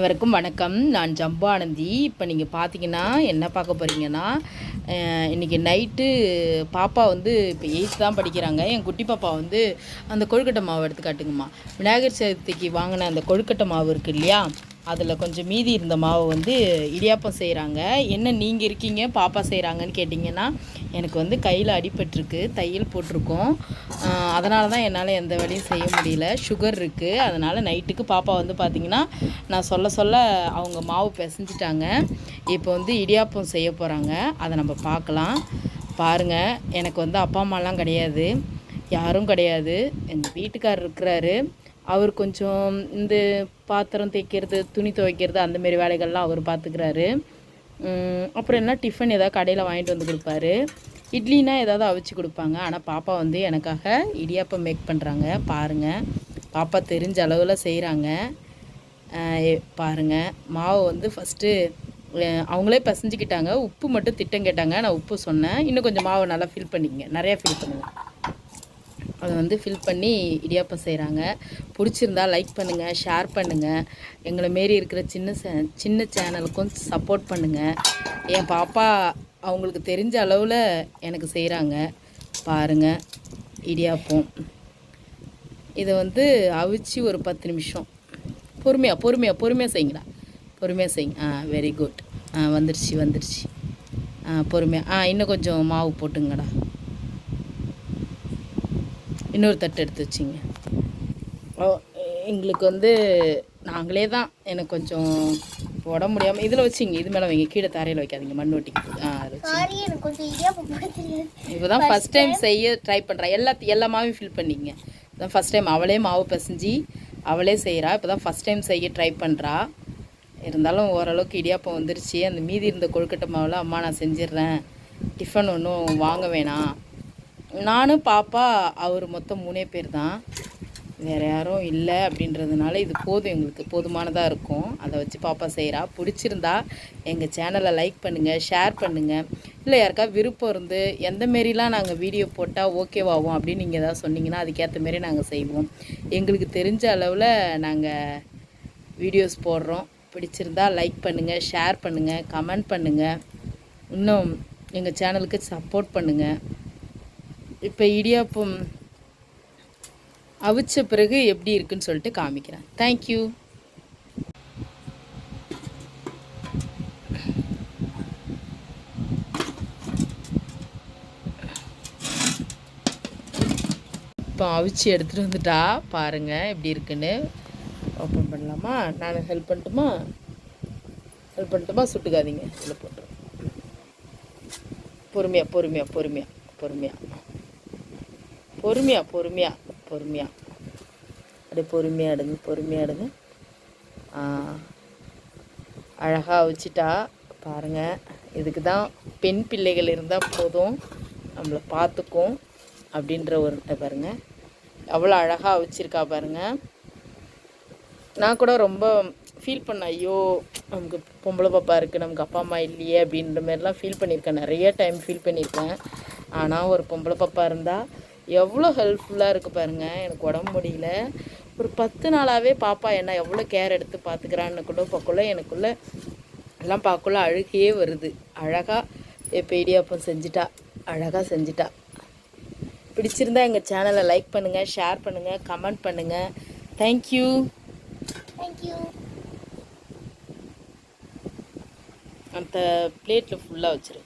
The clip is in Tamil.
அனைவருக்கும் வணக்கம். நான் ஜம்பு ஆனந்தி இப்போ நீங்கள் பார்த்தீங்கன்னா என்ன பார்க்க போகிறீங்கன்னா இன்றைக்கி நைட்டு பாப்பா வந்து இப்போ எயித்து தான் படிக்கிறாங்க. என் குட்டி பாப்பா வந்து அந்த கொழுக்கட்டை மாவு எடுத்து காட்டுங்கம்மா. விநாயகர் சதுர்த்திக்கு வாங்கின அந்த கொழுக்கட்டை மாவு இருக்குது இல்லையா? அதில் கொஞ்சம் மீதி இருந்த மாவு வந்து இடியாப்பம் செய்கிறாங்க என்ன நீங்கள் இருக்கீங்க பாப்பா செய்கிறாங்கன்னு கேட்டிங்கன்னா எனக்கு வந்து கையில் அடிபட்டிருக்கு தையல் போட்டிருக்கோம். அதனால தான் என்னால் எந்த வேலையும் செய்ய முடியல. சுகர் இருக்குது அதனால் நைட்டுக்கு பாப்பா வந்து பார்த்திங்கன்னா நான் சொல்ல சொல்ல அவங்க மாவு பிசைஞ்சிட்டாங்க. இப்போ வந்து இடியாப்பம் செய்ய போகிறாங்க அதை நம்ம பார்க்கலாம். பாருங்கள் எனக்கு வந்து அப்பா அம்மாலாம் கிடையாது. யாரும் கிடையாது. எங்கள் வீட்டுக்காரர் இருக்கிறாரு. அவர் கொஞ்சம் இந்த பாத்திரம் தேய்க்கிறது துணி துவைக்கிறது அந்தமாரி வேலைகள்லாம் அவர் பார்த்துக்கிறாரு அப்புறம் என்ன டிஃபன் ஏதாவது கடையில் வாங்கிட்டு வந்து கொடுப்பாரு. இட்லினா ஏதாவது அவிச்சு கொடுப்பாங்க. ஆனால் பாப்பா வந்து எனக்காக இடியாப்பம் மேக் பண்ணுறாங்க பாருங்கள் பாப்பா தெரிஞ்ச அளவில் செய்கிறாங்க பாருங்கள் மாவு வந்து ஃபஸ்ட்டு அவங்களே பசஞ்சிக்கிட்டாங்க. உப்பு மட்டும் திட்டம் கேட்டாங்க. நான் உப்பு சொன்னேன். இன்னும் கொஞ்சம் மாவு நல்லா ஃபில் பண்ணிக்கங்க. நிறையா ஃபில் பண்ணுங்கள் அதை வந்து ஃபில் பண்ணி இடியாப்பம் செய்கிறாங்க பிடிச்சிருந்தா லைக் பண்ணுங்கள் ஷேர் பண்ணுங்கள் எங்களை மாரி இருக்கிற சின்ன சே சின்ன சேனலுக்கும் சப்போர்ட் பண்ணுங்கள் என் பாப்பா அவங்களுக்கு தெரிஞ்ச அளவில் எனக்கு செய்கிறாங்க பாருங்கள் இடியாப்பம். இதை வந்து அவிச்சு ஒரு பத்து நிமிஷம். பொறுமையாக பொறுமையாக பொறுமையாக செய்யுங்களா பொறுமையாக செய்யுங்க. ஆ வெரி குட் ஆ வந்துருச்சு வந்துருச்சு. ஆ பொறுமையாக ஆ இன்னும் கொஞ்சம் மாவு போட்டுங்கடா. இன்னொரு தட்டு எடுத்து வச்சிங்க. எங்களுக்கு வந்து நாங்களே தான். எனக்கு கொஞ்சம் உடம்பு முடியாமல் இதில் வச்சிங்க. இது மேலே வைங்க. கீழே தரையில் வைக்காதீங்க. மண் ஒட்டிக்கு ஆ இப்போ தான் ஃபஸ்ட் டைம் செய்ய ட்ரை பண்ணுறேன் எல்லா மாவையும் ஃபில் பண்ணிங்க. தான் ஃபஸ்ட் டைம் அவளே மாவு பிசைஞ்சு அவளே செய்கிறா இப்போ தான் ஃபஸ்ட் டைம் செய்ய ட்ரை பண்ணுறா இருந்தாலும் ஓரளவுக்கு இடியாப்பம் வந்துருச்சு. அந்த மீதி இருந்த கொழுக்கட்டை மாவில் அம்மா நான் செஞ்சிடுறேன் டிஃபன் ஒன்றும் வாங்க வேணாம். நானும் பாப்பா அவர் மொத்தம் மூணே பேர் தான் வேறு யாரும் இல்லை அப்படின்றதுனால இது போதும் எங்களுக்கு. போதுமானதாக இருக்கும். அதை வச்சு பாப்பா செய்கிறா பிடிச்சிருந்தா எங்கள் சேனலை லைக் பண்ணுங்கள் ஷேர் பண்ணுங்கள் இல்லை யாருக்கா விருப்பம் இருந்து எந்த மாரிலாம் நாங்கள் வீடியோ போட்டால் ஓகேவாகும் அப்படின்னு நீங்கள் எதாவது சொன்னீங்கன்னா அதுக்கேற்ற மாரி நாங்கள் செய்வோம். எங்களுக்கு தெரிஞ்ச அளவில் நாங்கள் வீடியோஸ் போடுறோம். பிடிச்சிருந்தா லைக் பண்ணுங்கள் ஷேர் பண்ணுங்கள் கமெண்ட் பண்ணுங்கள் இன்னும் எங்கள் சேனலுக்கு சப்போர்ட் பண்ணுங்கள் இப்போ இடியாப்பம் அவிச்ச பிறகு எப்படி இருக்குன்னு சொல்லிட்டு காமிக்கிறேன். தேங்க்யூ இப்போ அவிச்சு எடுத்துகிட்டு வந்துட்டா பாருங்கள் எப்படி இருக்குன்னு. ஓப்பன் பண்ணலாமா? நான் ஹெல்ப் பண்ணட்டுமா? ஹெல்ப் பண்ணட்டுமா? சுட்டுக்காதீங்க. இதில் போட்டுருவேன் பொறுமையாக பொறுமையாக பொறுமையாக பொறுமையாக பொறுமையாக பொறுமையாக பொறுமையாக அப்படியே பொறுமையாக எடுங்க பொறுமையாக எடுங்க. அழகாக வச்சுட்டா பாருங்கள் இதுக்கு தான் பெண் பிள்ளைகள் இருந்தால் போதும். நம்மளை பார்த்துக்கும் அப்படின்ற ஒரு பாருங்கள் அவ்வளோ அழகாக வச்சுருக்கா பாருங்கள் நான் கூட ரொம்ப ஃபீல் பண்ணேன் ஐயோ நமக்கு பொம்பளை பாப்பா இருக்குது நமக்கு அப்பா அம்மா இல்லையே அப்படின்ற மாதிரிலாம் ஃபீல் பண்ணியிருக்கேன். நிறைய டைம் ஃபீல் பண்ணியிருக்கேன். ஆனால் ஒரு பொம்பளை பாப்பா இருந்தால் எவ்வளோ ஹெல்ப்ஃபுல்லாக இருக்குது பாருங்கள் எனக்கு உடம்பு முடியல. ஒரு பத்து நாளாகவே பாப்பா என்ன எவ்வளோ கேர் எடுத்து பார்த்துக்கிறான்னு கூட பார்க்கல. எனக்குள்ளே எல்லாம் பார்க்கல அழுகையே வருது. அழகாக இப்போ இடியாப்பம் செஞ்சிட்டா. அழகாக செஞ்சிட்டா. பிடிச்சிருந்தா எங்கள் சேனலை லைக் பண்ணுங்கள் ஷேர் பண்ணுங்கள் கமெண்ட் பண்ணுங்கள் தேங்க்யூ தேங்க்யூ அந்த பிளேட்டில் ஃபுல்லாக வச்சுரு.